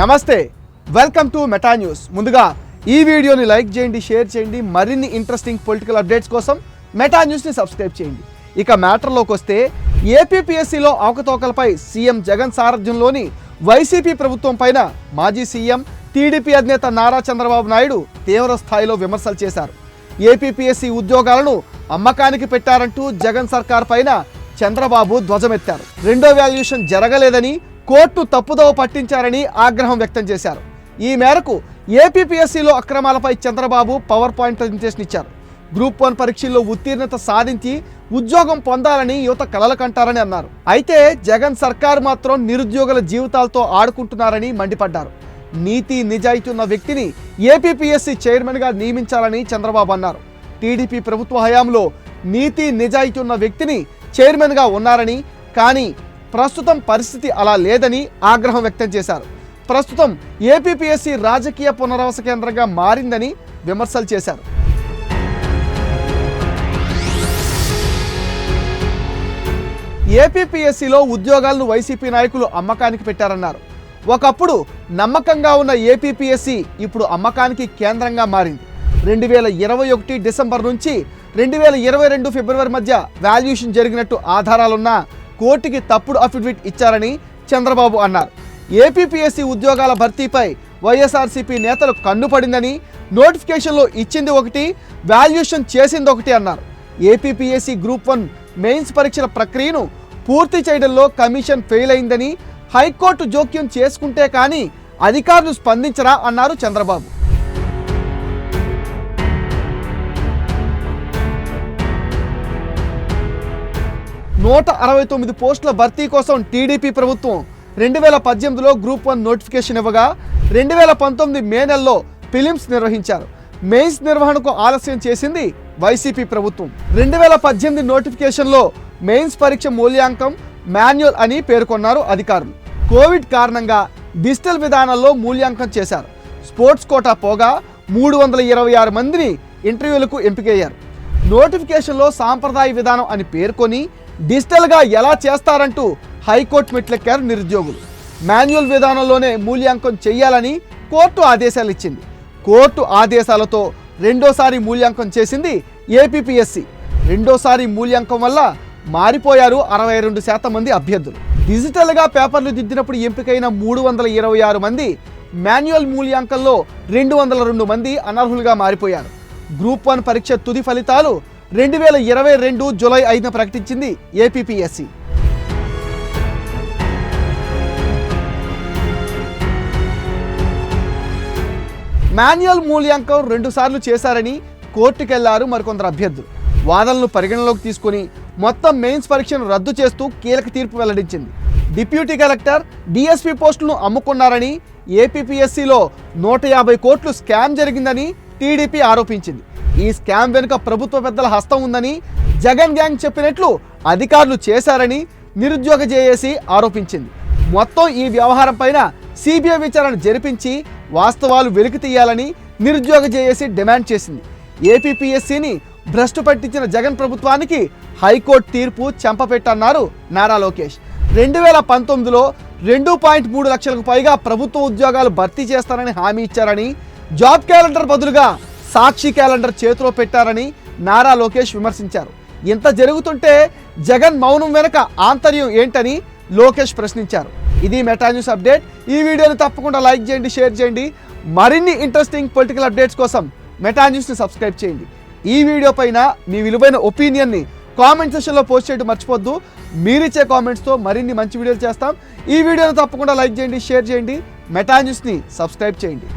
నమస్తే welcome to meta news. ముందుగా ఈ వీడియోని లైక్ చేయండి షేర్ చేయండి మరిన్ని ఇంట్రెస్టింగ్ పొలిటికల్ అప్డేట్స్ కోసం మెటా న్యూస్ని సబ్స్క్రైబ్ చేయండి. ఇక మ్యాటర్లోకి వస్తే ఏపీపీఎస్సీలో అవకతవకలపై సీఎం జగన్ సారథ్యంలోని వైసీపీ ప్రభుత్వం పైన మాజీ సీఎం టీడీపీ అధినేత నారా చంద్రబాబు నాయుడు తీవ్ర స్థాయిలో విమర్శలు చేశారు. ఏపీపీఎస్సీ ఉద్యోగాలను అమ్మకానికి పెట్టారంటూ జగన్ సర్కార్ పైన చంద్రబాబు ధ్వజమెత్తారు. రెండో వాల్యుయేషన్ జరగలేదని కోర్టు తప్పుదోవ పట్టించారని ఆగ్రహం వ్యక్తం చేశారు. ఈ మేరకు ఏపీపీఎస్సీలో అక్రమాలపై చంద్రబాబు పవర్ పాయింట్ ప్రజెంటేషన్ ఇచ్చారు. గ్రూప్ వన్ పరీక్షల్లో ఉత్తీర్ణత సాధించి ఉద్యోగం పొందాలని యువత కలలు కంటారని అన్నారు. అయితే జగన్ సర్కార్ మాత్రం నిరుద్యోగుల జీవితాలతో ఆడుకుంటున్నారని మండిపడ్డారు. నీతి నిజాయితీ ఉన్న వ్యక్తిని ఏపీపీఎస్సీ చైర్మన్గా నియమించాలని చంద్రబాబు అన్నారు. టీడీపీ ప్రభుత్వ హయాంలో నీతి నిజాయితీ ఉన్న వ్యక్తిని చైర్మన్గా ఉన్నారని కానీ ప్రస్తుతం పరిస్థితి అలా లేదని ఆగ్రహం వ్యక్తం చేశారు. ప్రస్తుతం ఏపీపీఎస్సీ రాజకీయ పునరావాస కేంద్రంగా మారిందని విమర్శలు చేశారు. ఏపీపీఎస్సీలో ఉద్యోగాలను వైసీపీ నాయకులు అమ్మకానికి పెట్టారన్నారు. ఒకప్పుడు నమ్మకంగా ఉన్న ఏపీపీఎస్సీ ఇప్పుడు అమ్మకానికి కేంద్రంగా మారింది. రెండు వేల ఇరవై ఒకటి డిసెంబర్ నుంచి రెండు వేల ఇరవై రెండు ఫిబ్రవరి మధ్య వాల్యుయేషన్ జరిగినట్టు ఆధారాలున్న కోర్టుకి తప్పుడు అఫిడవిట్ ఇచ్చారని చంద్రబాబు అన్నారు. ఏపీపీఎస్సీ ఉద్యోగాల భర్తీపై వైఎస్ఆర్సీపీ నేతలు కన్నుపడిందని నోటిఫికేషన్లో ఇచ్చింది ఒకటి వాల్యుయేషన్ చేసింది ఒకటి అన్నారు. ఏపీపీఎస్సీ గ్రూప్ వన్ మెయిన్స్ పరీక్షల ప్రక్రియను పూర్తి చేయడంలో కమిషన్ ఫెయిల్ అయిందని హైకోర్టు జోక్యం చేసుకుంటే కానీ అధికారులు స్పందించరా అన్నారు చంద్రబాబు. నూట అరవై తొమ్మిది పోస్టుల భర్తీ కోసం టీడీపీ ప్రభుత్వం రెండు వేల పద్దెనిమిదిలో గ్రూప్ వన్ నోటిఫికేషన్ ఇవ్వగా రెండు వేల పంతొమ్మిది మే నెలలో ఫిలిమ్స్ నిర్వహించారు. మెయిన్స్ నిర్వహణకు ఆలస్యం చేసింది వైసీపీ ప్రభుత్వం. రెండు వేల పద్దెనిమిది నోటిఫికేషన్లో మెయిన్స్ పరీక్ష మూల్యాంకం మాన్యువల్ అని పేర్కొన్నారు అధికారులు. కోవిడ్ కారణంగా డిజిటల్ విధానంలో మూల్యాంకనం చేశారు. స్పోర్ట్స్ కోటా పోగా మూడు వందల ఇరవై ఆరు మందిని ఇంటర్వ్యూలకు ఎంపికయ్యారు. నోటిఫికేషన్లో సాంప్రదాయ విధానం అని పేర్కొని డిజిటల్గా ఎలా చేస్తారంటూ హైకోర్టు మెట్లెక్కారు నిరుద్యోగులు. మాన్యువల్ విధానంలోనే మూల్యాంకనం చేయాలని కోర్టు ఆదేశాలు ఇచ్చింది. కోర్టు ఆదేశాలతో రెండోసారి మూల్యాంకనం చేసింది ఏపీపీఎస్సి. రెండోసారి మూల్యాంకనం వల్ల మారిపోయారు అరవై రెండు శాతం మంది అభ్యర్థులు. డిజిటల్గా పేపర్లు దిద్దినప్పుడు ఎంపికైన మూడు వందల ఇరవై ఆరు మంది మాన్యువల్ మూల్యాంకంలో రెండు వందల రెండు మంది అనర్హులుగా మారిపోయారు. గ్రూప్ వన్ పరీక్ష తుది ఫలితాలు రెండు వేల ఇరవై రెండు జులై ఐదున ప్రకటించింది ఏపీపీఎస్సి. మాన్యువల్ మూల్యాంకం రెండుసార్లు చేశారని కోర్టుకెళ్ళారు మరికొందరు అభ్యర్థులు. వాదనలు పరిగణలోకి తీసుకొని మొత్తం మెయిన్స్ పరీక్షను రద్దు చేస్తూ కీలక తీర్పు వెల్లడించింది. డిప్యూటీ కలెక్టర్ డిఎస్పీ పోస్టులను అమ్ముకున్నారని ఏపీపీఎస్సీలో నూట యాభై కోట్లు స్కామ్ జరిగిందని టీడీపీ ఆరోపించింది. ఈ స్కామ్ వెనుక ప్రభుత్వ పెద్దల హస్తం ఉందని జగన్ గ్యాంగ్ చెప్పినట్లు అధికారులు చేశారని నిరుద్యోగ జేఏసీ ఆరోపించింది. మొత్తం ఈ వ్యవహారం పైన సిబిఐ విచారణ జరిపించి వాస్తవాలు వెలికి తీయాలని నిరుద్యోగ జేఏసీ డిమాండ్ చేసింది. ఏపీపీఎస్సీని భ్రష్టు పట్టించిన జగన్ ప్రభుత్వానికి హైకోర్టు తీర్పు చెంపపెట్టన్నారు నారా లోకేష్. రెండు వేల పంతొమ్మిదిలో రెండు పాయింట్ మూడు లక్షలకు పైగా ప్రభుత్వ ఉద్యోగాలు భర్తీ చేస్తారని హామీ ఇచ్చారని జాబ్ క్యాలెండర్ బదులుగా సాక్షి క్యాలెండర్ చేతిలో పెట్టారని నారా లోకేష్ విమర్శించారు. ఇంత జరుగుతుంటే జగన్ మౌనం వెనుక ఆంతర్యం ఏంటని లోకేష్ ప్రశ్నించారు. ఇది మెటా న్యూస్ అప్డేట్. ఈ వీడియోని తప్పకుండా లైక్ చేయండి షేర్ చేయండి. మరిన్ని ఇంట్రెస్టింగ్ పొలిటికల్ అప్డేట్స్ కోసం మెటా న్యూస్ని సబ్స్క్రైబ్ చేయండి. ఈ వీడియో పైన మీ విలువైన ఒపీనియన్ని కామెంట్ సెషన్లో పోస్ట్ చేయడం మర్చిపోద్దు. మీరిచ్చే కామెంట్స్తో మరిన్ని మంచి వీడియోలు చేస్తాం. ఈ వీడియోని తప్పకుండా లైక్ చేయండి షేర్ చేయండి. మెటా న్యూస్ని సబ్స్క్రైబ్ చేయండి.